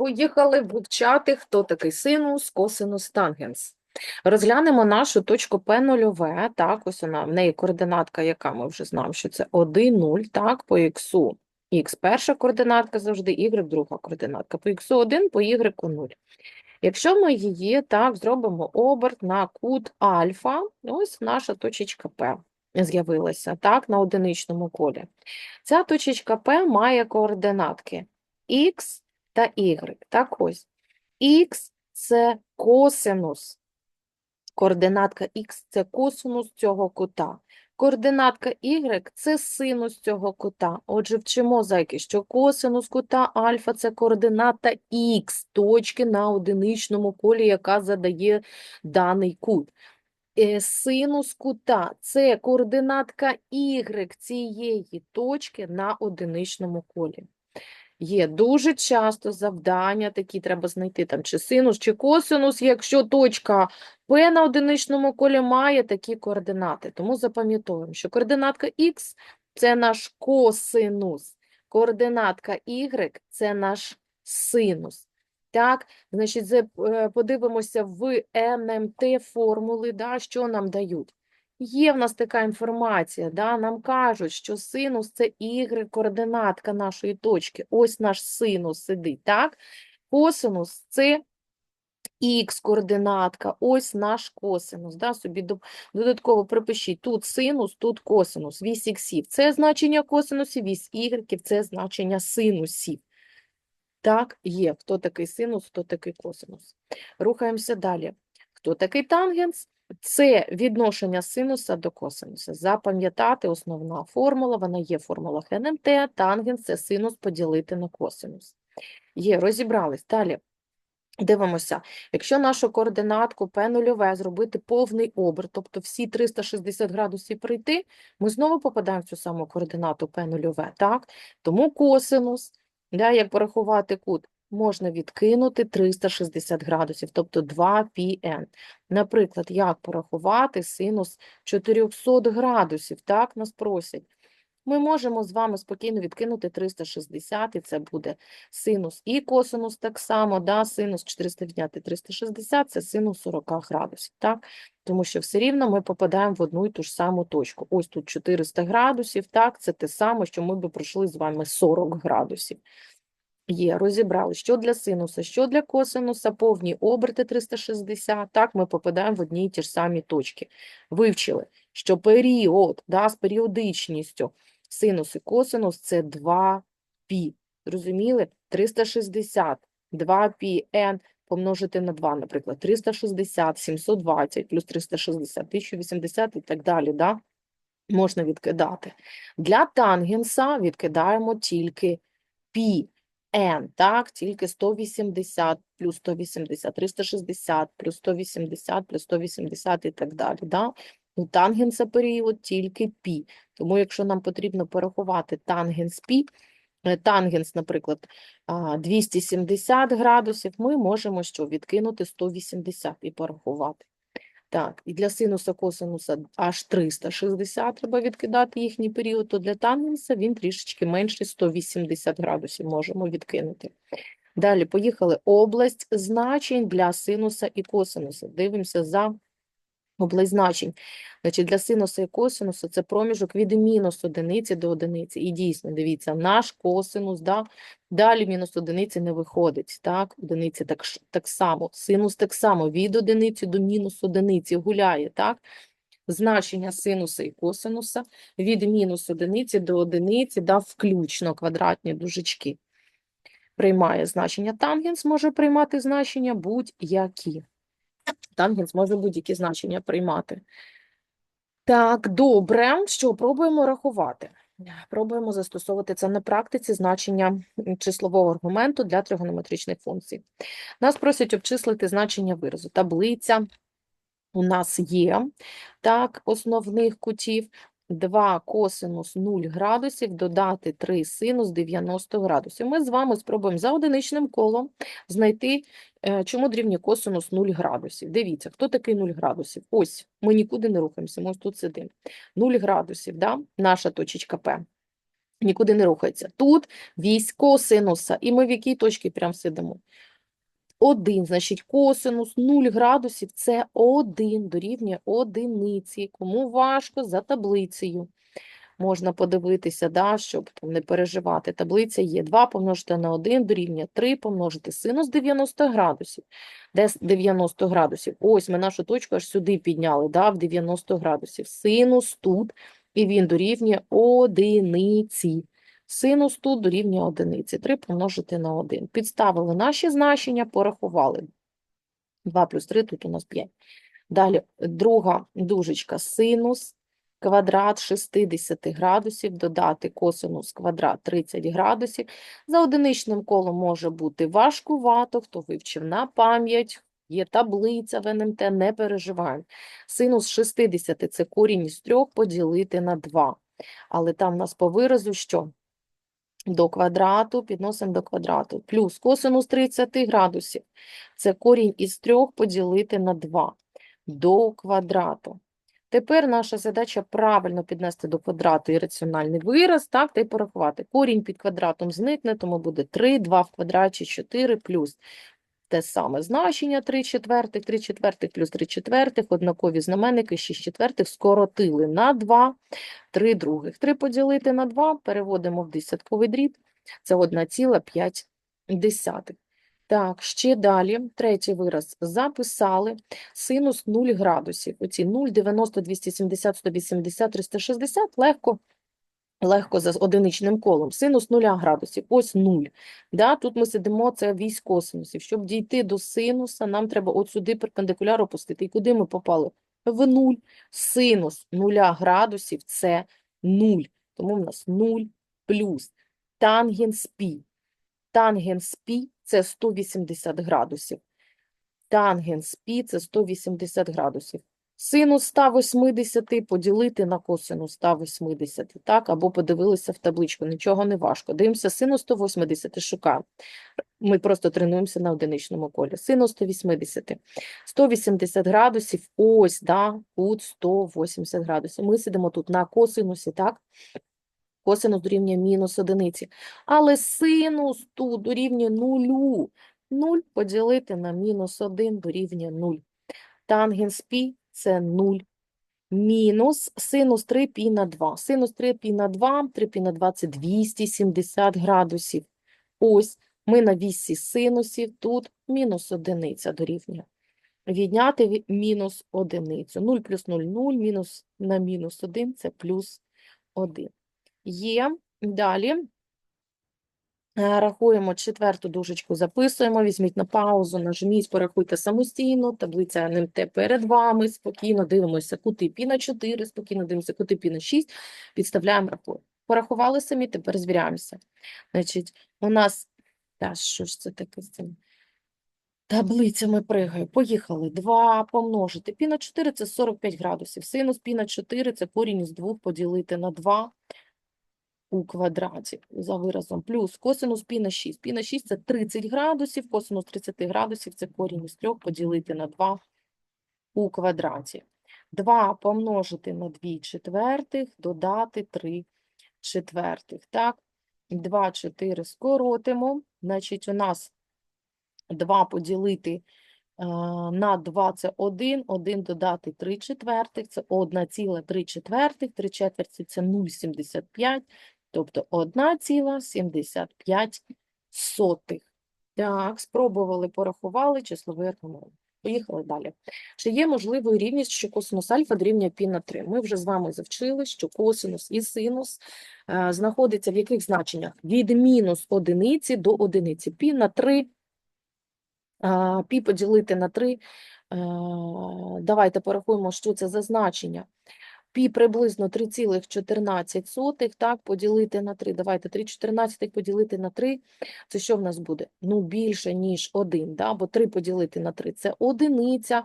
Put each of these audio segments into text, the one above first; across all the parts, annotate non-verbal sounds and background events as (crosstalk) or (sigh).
Поїхали вивчати, хто такий синус, косинус, тангенс. Розглянемо нашу точку P нульове. Так, ось вона, в неї координатка, яка ми вже знаємо, що це 1, 0, так, по х. Х перша координатка завжди, y друга координатка. По х 1, по y 0. Якщо ми її так зробимо оберт на кут альфа, ось наша точечка P з'явилася так, на одиничному колі. Ця точечка P має координатки x та y. Так ось. Х це косинус. Координатка х це косинус цього кута. Координатка y це синус цього кута. Отже, вчимо, зайки, що косинус кута альфа це координата х, точки на одиничному колі, яка задає даний кут. Е, Синус кута це координатка y цієї точки на одиничному колі. Є дуже часто завдання такі треба знайти там чи синус, чи косинус, якщо точка P на одиничному колі має такі координати. Тому запам'ятовуємо, що координатка X – це наш косинус, координатка Y – це наш синус. Так, значить, е, подивимося в НМТ формули, да, що нам дають. Є в нас така інформація, да, нам кажуть, що синус це y-координатка нашої точки. Ось наш синус сидить, так? Косинус це х-координатка, ось наш косинус. Да? Собі додатково припишіть тут синус, тут косинус, вісь іксів. Це значення косинусів, вісь ігреків, це значення синусів. Так, є. Хто такий синус, хто такий косинус. Рухаємося далі. Хто такий тангенс? Це відношення синуса до косинуса. Запам'ятати основна формула, вона є в формулах. Тангенс – це синус поділити на косинус. Є, розібрались. Далі. Дивимося, якщо нашу координатку P нульове зробити повний оберт, тобто всі 360 градусів пройти, ми знову попадаємо в цю саму координату P нульове, так? Тому косинус, да, як порахувати кут, можна відкинути 360 градусів, тобто 2πn. Наприклад, як порахувати синус 400 градусів, так, нас просять. Ми можемо з вами спокійно відкинути 360, і це буде синус і косинус так само, да, синус 400 відняти 360 – це синус 40 градусів, так? Тому що все рівно ми попадаємо в одну і ту ж саму точку. Ось тут 400 градусів, так, це те саме, що ми би пройшли з вами 40 градусів. Є, розібрали, що для синуса, що для косинуса, повні оберти 360, так, ми попадаємо в одні і ті ж самі точки. Вивчили, що період, да, з періодичністю синус і косинус – це 2π. Зрозуміли? 360, 2πn помножити на 2, наприклад, 360, 720 плюс 360, 1080 і так далі, да? можна відкидати. Для тангенса відкидаємо тільки π. n, так, тільки 180 плюс 180, 360 плюс 180 плюс 180 і так далі, да? У тангенса період тільки π. Тому якщо нам потрібно порахувати тангенс π, е, тангенс, наприклад, а, 270 градусів, ми можемо що, відкинути 180 і порахувати. Так, і для синуса, косинуса аж 360 треба відкидати їхній період, то для тангенса він трішечки менше 180 градусів можемо відкинути. Далі поїхали. Область значень для синуса і косинуса. Дивимося за область значень. Значить, для синуса і косинуса це проміжок від мінус одиниці до одиниці. І дійсно, дивіться, наш косинус, да, далі мінус одиниці не виходить. Так, одиниці так, так само, синус так само, від одиниці до мінус одиниці гуляє, так? Значення синуса і косинуса від мінус одиниці до одиниці, да, включно квадратні дужечки. Приймає значення тангенс, може приймати значення будь-які. Тангенс може будь-які значення приймати. Так, добре. Що, пробуємо рахувати. Пробуємо застосовувати це на практиці значення числового аргументу для тригонометричних функцій. Нас просять обчислити значення виразу. Таблиця у нас є, так, основних кутів. 2 косинус 0 градусів, додати 3 синус 90 градусів. Ми з вами спробуємо за одиничним колом знайти, е, чому дорівнює косинус 0 градусів. Дивіться, хто такий 0 градусів? Ось, ми нікуди не рухаємося, ми ось тут сидимо. 0 градусів, да? наша точечка П. нікуди не рухається. Тут вісь косинуса, і ми в якій точці прям сидимо? 1, значить косинус 0 градусів – це 1 дорівнює одиниці. Кому важко, за таблицею. Можна подивитися, да, щоб там не переживати. Таблиця є 2 помножити на 1 дорівнює 3 помножити синус 90 градусів. Де 90 градусів? Ось ми нашу точку аж сюди підняли, да, в 90 градусів. Синус тут, і він дорівнює одиниці. Синус тут дорівнює одиниці. 3 помножити на 1. Підставили наші значення, порахували. 2 плюс 3, тут у нас 5. Далі друга дужечка синус квадрат 60 градусів, додати косинус квадрат 30 градусів. За одиничним колом може бути важкувато, хто вивчив на пам'ять, є таблиця в НМТ, не переживаємо. Синус 60 – це корінь із 3 поділити на 2. Але там в нас по виразу що? До квадрату, підносимо до квадрату. Плюс косинус 30 градусів. Це корінь із 3 поділити на 2 до квадрату. Тепер наша задача правильно піднести до квадрату і раціональний вираз, так, та й порахувати. Корінь під квадратом зникне, тому буде 3, 2 в квадраті, 4 плюс те саме значення 3 четвертих, 3 четвертих плюс 3 четвертих, однакові знаменники 6 четвертих скоротили на 2, 3 других. 3 поділити на 2 переводимо в десятковий дріб, це 1,5. Так, ще далі, третій вираз записали. Синус 0 градусів. Оці 0, 90, 270, 180, 360 легко, легко за одиничним колом. Синус 0 градусів. Ось 0. Да? Тут ми сидимо, це вісь косинусів. Щоб дійти до синуса, нам треба от сюди перпендикуляр опустити. І куди ми попали? В 0. Синус 0 градусів – це 0. Тому в нас 0 плюс тангенс пі. Тангенс пі – це 180 градусів. Тангенс пі – це 180 градусів. Синус 180 поділити на косинус 180, так? Або подивилися в табличку, нічого не важко. Дивимося, синус 180 шукаємо. Ми просто тренуємося на одиничному колі. Синус 180. 180 градусів, ось, да, кут 180 градусів. Ми сидимо тут на косинусі, так? Косинус дорівнює мінус одиниці. Але синус тут дорівнює нулю. 0 поділити на мінус 1 дорівнює 0. Тангенс пі – це 0. Мінус синус 3 пі на 2. Синус 3 пі на 2, 3 пі на 2 – це 270 градусів. Ось ми на вісі синусів, тут мінус одиниця дорівнює. Відняти мінус одиницю. 0 плюс 0 – 0, мінус на мінус 1 – це плюс 1. Є. Далі рахуємо четверту дужечку, записуємо, візьміть на паузу, нажміть, порахуйте самостійно, таблиця НМТ перед вами, спокійно дивимося кути пі на 4, спокійно дивимося кути пі на 6, підставляємо, рахуємо. Порахували самі, тепер звіряємося. Значить, у нас, та що ж це таке з цим? Таблицями пригаю. Поїхали. 2 помножити. Пі на 4 – це 45 градусів. Синус пі на 4 – це корінь із 2 поділити на 2 у квадраті за виразом. Плюс косинус пі на 6. Пі на 6 – це 30 градусів. Косинус 30 градусів – це корінь із 3 поділити на 2 у квадраті. 2 помножити на 2 четвертих, додати 3 четвертих. Так, 2, 4 скоротимо. Значить, у нас 2 поділити е, на 2 – це 1, 1 додати 3 четвертих – це 1,3 четвертих, 3 четверті – це 0,75, тобто 1,75. Так, спробували, порахували числовий аргумент. Поїхали далі. Чи є можливою рівність, що косинус альфа дорівнює пі на 3? Ми вже з вами завчили, що косинус і синус е, знаходяться в яких значеннях? Від мінус одиниці до одиниці. Пі на 3, а, пі поділити на 3. е, Давайте порахуємо, що це за значення. Пі приблизно 3,14, так, поділити на 3. Давайте 3,14 поділити на 3. Це що в нас буде? Ну, більше, ніж 1, да? бо 3 поділити на 3 – це одиниця,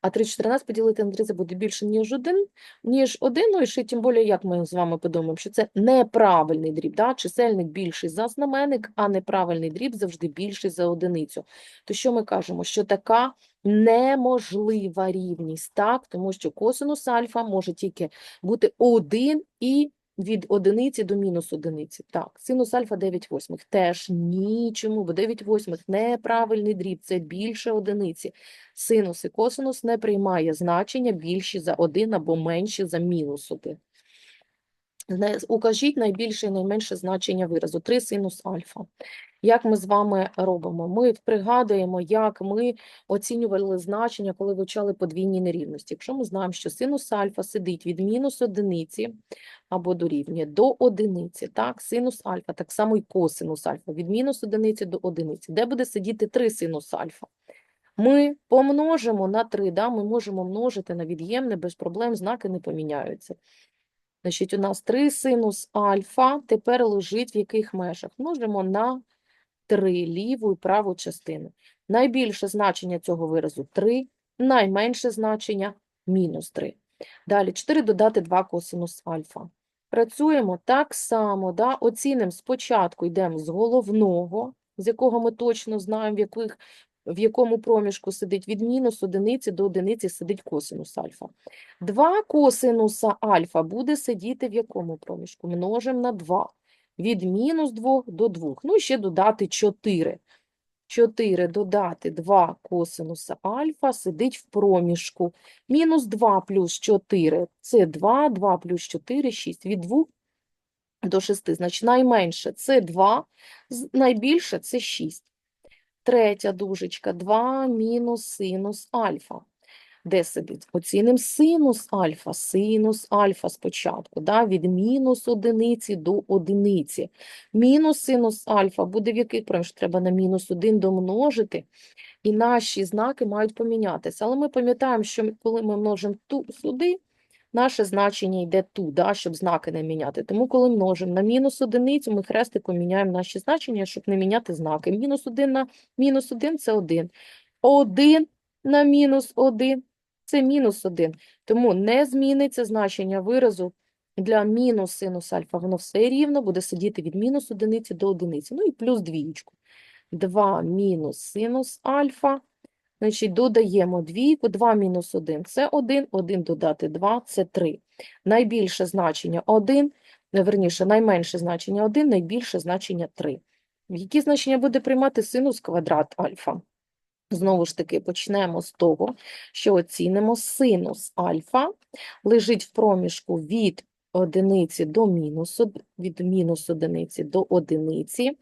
а 3,14 поділити на 3 – це буде більше, ніж 1, ніж 1, ну і ще тим більше, як ми з вами подумаємо, що це неправильний дріб, да? чисельник більший за знаменник, а неправильний дріб завжди більший за одиницю. То що ми кажемо? Що така неможлива рівність, так? Тому що косинус альфа може тільки бути 1 і від одиниці до мінус одиниці. Так, синус альфа 9 восьмих. Теж ні, чому? Бо 9 восьмих неправильний дріб, це більше одиниці. Синус і косинус не приймає значення більші за 1 або менші за мінус 1. Укажіть найбільше і найменше значення виразу. 3 синус альфа. Як ми з вами робимо? Ми пригадуємо, як ми оцінювали значення, коли вивчали подвійні нерівності. Якщо ми знаємо, що синус альфа сидить від мінус одиниці або дорівнює до одиниці, так, синус альфа, так само і косинус альфа, від мінус одиниці до одиниці. Де буде сидіти 3 синус альфа? Ми помножимо на 3, да? ми можемо множити на від'ємне, без проблем, знаки не поміняються. Значить, у нас 3 синус альфа тепер лежить в яких межах? Множимо на 3 ліву і праву частину. Найбільше значення цього виразу 3, найменше значення мінус 3. Далі 4 додати 2 косинус альфа. Працюємо так само, да? оцінимо спочатку, йдемо з головного, з якого ми точно знаємо, в, яких, в якому проміжку сидить від мінус одиниці до одиниці сидить косинус альфа. 2 косинуса альфа буде сидіти в якому проміжку? Множимо на 2. Від мінус 2 до 2. Ну і ще додати 4. 4 додати 2 косинуса альфа сидить в проміжку. Мінус 2 плюс 4 – це 2, 2 плюс 4 – 6. Від 2 до 6. Значить, найменше – це 2, найбільше – це 6. Третя дужечка – 2 мінус синус альфа. Де сидить? Оцінимо синус альфа. Синус альфа спочатку, да? від мінус одиниці до одиниці. Мінус синус альфа буде в яких проміжках? Треба на мінус 1 домножити, і наші знаки мають помінятися. Але ми пам'ятаємо, що коли ми множимо ту сюди, наше значення йде ту, да? щоб знаки не міняти. Тому коли множимо на мінус одиницю, ми хрестиком міняємо наші значення, щоб не міняти знаки. Мінус 1 на мінус 1 – це 1. 1 на мінус 1 – це мінус 1. Тому не зміниться значення виразу для мінус синус альфа. Воно все рівно буде сидіти від мінус одиниці до одиниці. Ну і плюс двієчку. 2 мінус синус альфа. Значить, додаємо двійку. 2 мінус 1 – це 1. 1 додати 2 – це 3. Найбільше значення 1, верніше, найменше значення 1, найбільше значення 3. Які значення буде приймати синус квадрат альфа? Знову ж таки, почнемо з того, що оцінимо синус альфа лежить в проміжку від одиниці до мінус, від мінус одиниці до одиниці,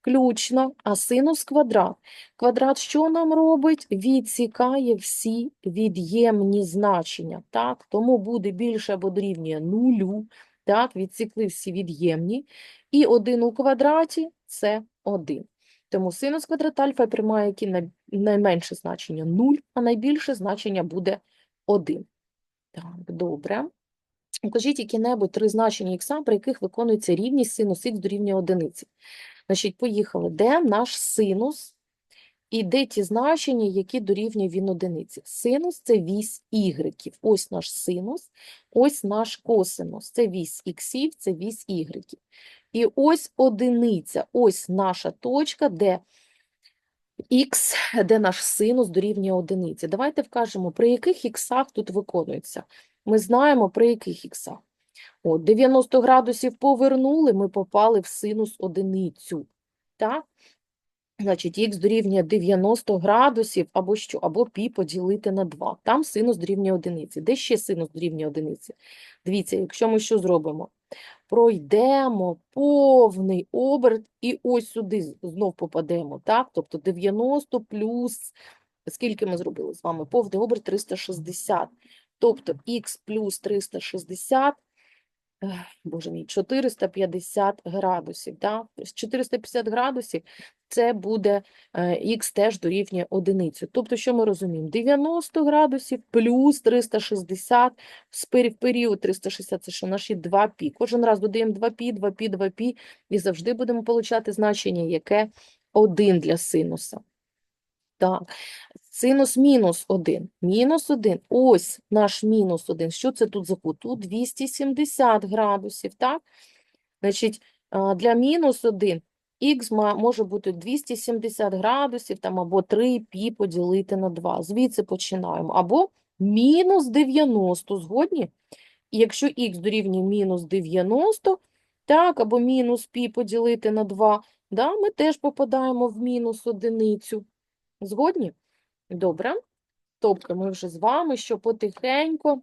включно, а синус квадрат. Квадрат що нам робить? Відсікає всі від'ємні значення, так? Тому буде більше або дорівнює нулю, так? Відсікли всі від'ємні, і 1 у квадраті – це 1. Тому синус квадрат альфа приймає найменше значення 0, а найбільше значення буде 1. Так, добре. Укажіть які-небудь три значення х, при яких виконується рівність синус х дорівнює одиниці. Значить, поїхали. Де наш синус і де ті значення, які дорівнює він одиниці? Синус – це вісь ігреків. Ось наш синус, ось наш косинус. Це вісь іксів, це вісь ігреків. І ось одиниця, ось наша точка, де х, де наш синус дорівнює одиниці. Давайте вкажемо, при яких іксах тут виконується. Ми знаємо, при яких іксах. От, 90 градусів повернули, ми попали в синус одиницю. Так? Значить, х дорівнює 90 градусів або що? Або пі поділити на 2. Там синус дорівнює одиниці. Де ще синус дорівнює одиниці? Дивіться, якщо ми що зробимо? Пройдемо повний оберт і ось сюди знов попадемо, так? Тобто 90 плюс, скільки ми зробили з вами? Повний оберт 360. Тобто х плюс 360, ех, боже мій, 450 градусів? Тобто 450 градусів це буде е, х теж дорівнює одиницю. Тобто, що ми розуміємо? 90 градусів плюс 360, з в період 360 – це що наші 2 пі. Кожен раз додаємо 2 пі, 2 пі, 2 пі, і завжди будемо получати значення, яке 1 для синуса. Так, синус мінус 1. Мінус 1. Ось наш мінус 1. Що це тут за кут? Тут 270 градусів, так? Значить, для мінус 1 х може бути 270 градусів, там, або 3 пі поділити на 2. Звідси починаємо. Або мінус 90, згодні? Якщо х дорівнює мінус 90, так, або мінус пі поділити на 2, да, ми теж попадаємо в мінус одиницю. Згодні? Добре. Тобто ми вже з вами, що потихеньку,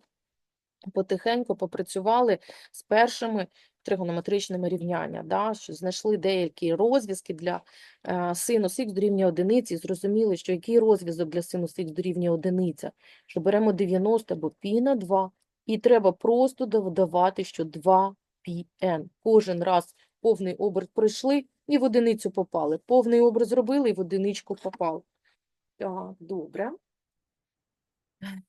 потихеньку попрацювали з першими тригонометричними рівняння, да, що знайшли деякі розв'язки для е, синус х дорівнює одиниці, і зрозуміли, що який розв'язок для синус х дорівнює одиниця, що беремо 90 або пі на 2, і треба просто додавати, що 2 πn. Кожен раз повний оберт пройшли і в одиницю попали. Повний оберт зробили і в одиничку попали. Так, добре. (laughs)